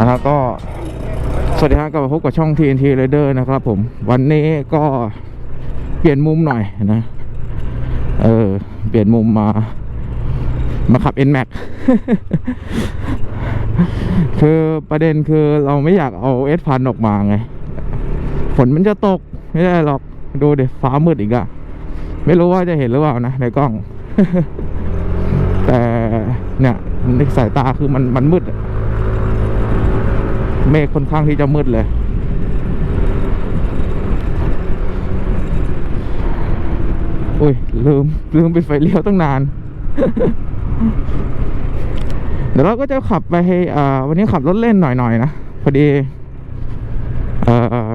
สวัสดีครับกลับมาพบกับช่อง TNT Rider นะครับผม วันนี้ก็เปลี่ยนมุมหน่อยนะ เออ เปลี่ยนมุมมา มาขับ NMAX คือประเด็นคือเราไม่อยากเอา S พันออกมาไง ฝนมันจะตก ไม่ได้หรอก ดูเดี๋ยวฟ้ามืดอีกอะไม่รู้ว่าจะเห็นหรือเปล่านะ ในกล้อง แต่เนี่ยในสายตาคือมันมันมืดอะ เมฆค่อนข้างที่จะมืดเลยอุ้ยลืมลืมปิดไฟเลี้ยวตั้งนาน เดี๋ยวเราก็จะขับไปให้อ่าวันนี้ขับรถเล่นหน่อยๆนะพอดีเอ่อ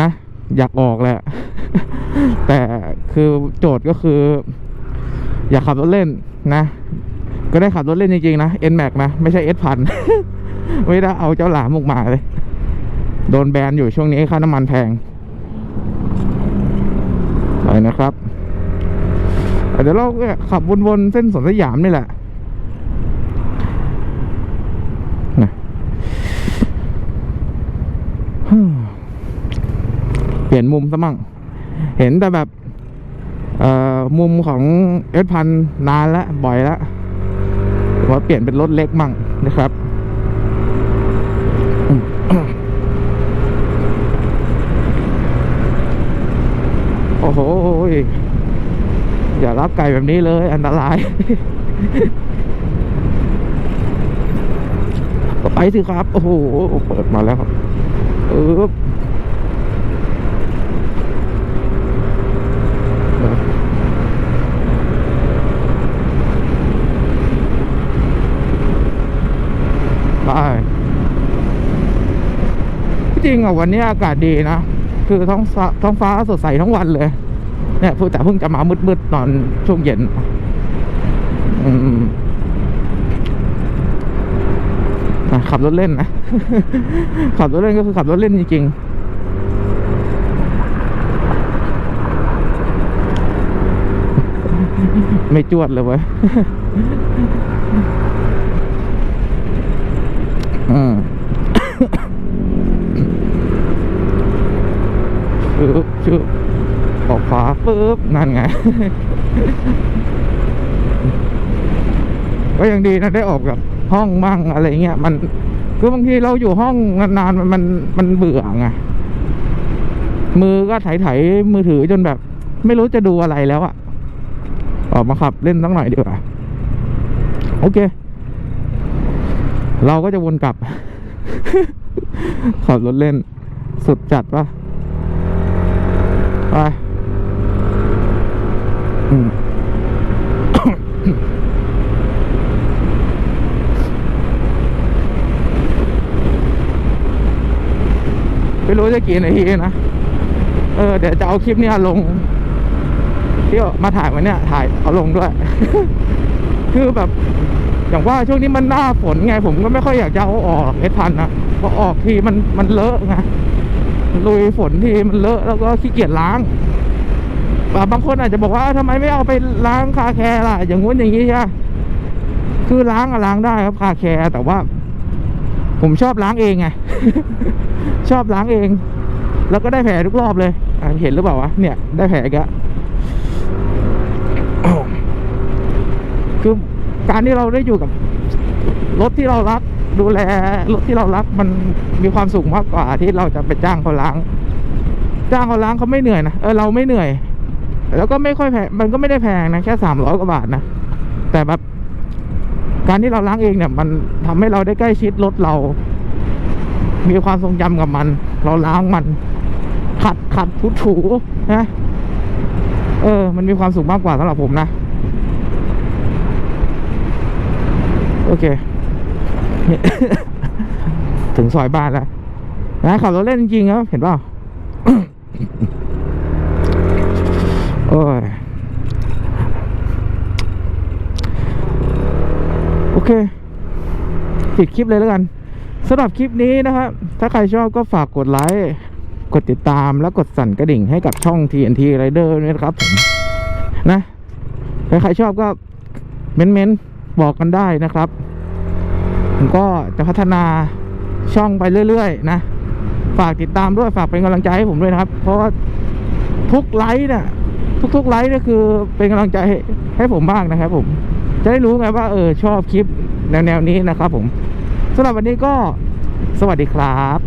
นะ อยากออกแหละ แต่คือโจทย์ก็คือ อยากขับรถเล่นนะ ก็ได้ขับรถเล่นจริงๆนะ N Max นะ ไม่ใช่ S พัน ไม่ได้เอาเจ้าหลามออกมาเลย โดนแบนอยู่ช่วงนี้ค่าน้ำมันแพงไปนะครับเดี๋ยวเราขับวนๆเส้นสวนสยามนี่แหละเปลี่ยนมุมซะมั่ง เห็นแต่แบบมุมของเอสพันนานแล้วบ่อยแล้วว่าเปลี่ยนเป็นรถเล็กมั่งนะครับ โอ้โห อย่ารับไก่แบบนี้เลย อันตราย ไปสิครับ โอ้โห เปิดมาแล้วครับเออไป จริงอะวันนี้อากาศดีนะ คือท้องท้องฟ้าสดใสทั้งวันเลย เนี่ยเพิ่งแต่เพิ่งจะมามืดๆตอนช่วงเย็นอือขับรถเล่นนะ ขับรถเล่นก็คือขับรถเล่นจริงๆไม่จวดเลยเว้ย อืม ปึ๊บชึบออก ขวาปึ๊บนั่นไง ก็ยังดีนะได้ออกแบบห้องมั่งอะไรเงี้ยมันคือบางทีเราอยู่ห้องนานๆมันมันมันเบื่อไงมือก็ไถไถมือถือจนแบบ ไม่รู้จะดูอะไรแล้วอะออกมาขับเล่นสักหน่อยดีกว่าโอเค เราก็จะวนกลับ ขับรถเล่นสุดจัดปะไป ไม่รู้จะกี่นาทีนะ เออ เดี๋ยวจะเอาคลิปเนี้ยลงที่มาถ่ายวันเนี้ยถ่ายเอาลงด้วย คือแบบ อย่างว่าช่วงนี้มันหน้าฝนไง ผมก็ไม่ค่อยอยากจะเอาออกเอสพันนะเพราะออกทีมันมันเลอะไงลุยฝนทีมันเลอะแล้วก็ขี้เกียจล้าง บางคนอาจจะบอกว่าทำไมไม่เอาไปล้างคาแคร์ล่ะ อย่างงู้นอย่างนี้ใช่คือล้างอะล้างได้ครับคาแคร์แต่ว่า ผมชอบล้างเองไงชอบล้างเอง แล้วก็ได้แผลทุกรอบเลยเห็นหรือเปล่าวะเนี่ยได้แผลอีกแล้วคือการที่เราได้อยู่กับรถที่เรารักดูแลรถที่เรารักมันมีความสุขมากกว่าที่เราจะไปจ้างเขาล้าง จ้างเขาล้างเขาไม่เหนื่อยนะเออเราไม่เหนื่อย แล้วก็ไม่ค่อยแพงมันก็ไม่ได้แพงนะแค่สามร้อยกว่าบาทนะ แต่แบบการที่เราล้างเองเนี่ย มันทำให้เราได้ใกล้ชิดรถเรา มีความทรงจำกับมัน เราล้างมัน ขัดขัดถูถูนะเออ มันมีความสุขมากกว่าสำหรับผมนะ โอเค ถึงซอยบ้านแล้วนะขับรถเล่นจริงครับเห็นเปล่า อเค ปิดคลิปเลยแล้วกันสำหรับคลิปนี้นะครับ ถ้าใครชอบก็ฝากกดไลค์ กดติดตามและกดสั่นกระดิ่งให้กับช่อง TNT Rider ด้วยนะครับผมนะใครชอบก็เม้นเม้บอกกันได้นะครับ ผมก็จะพัฒนาช่องไปเรื่อยๆ นะ ฝากติดตามด้วยฝากเป็นกำลังใจให้ผมด้วยนะครับ เพราะทุกไลค์เนี่ยทุกๆไลค์นี่คือเป็นกำลังใจให้ผมมากนะครับผม จะได้รู้ไงว่าเออชอบคลิปแนวแนวนี้นะครับผมสำหรับวันนี้ก็สวัสดีครับ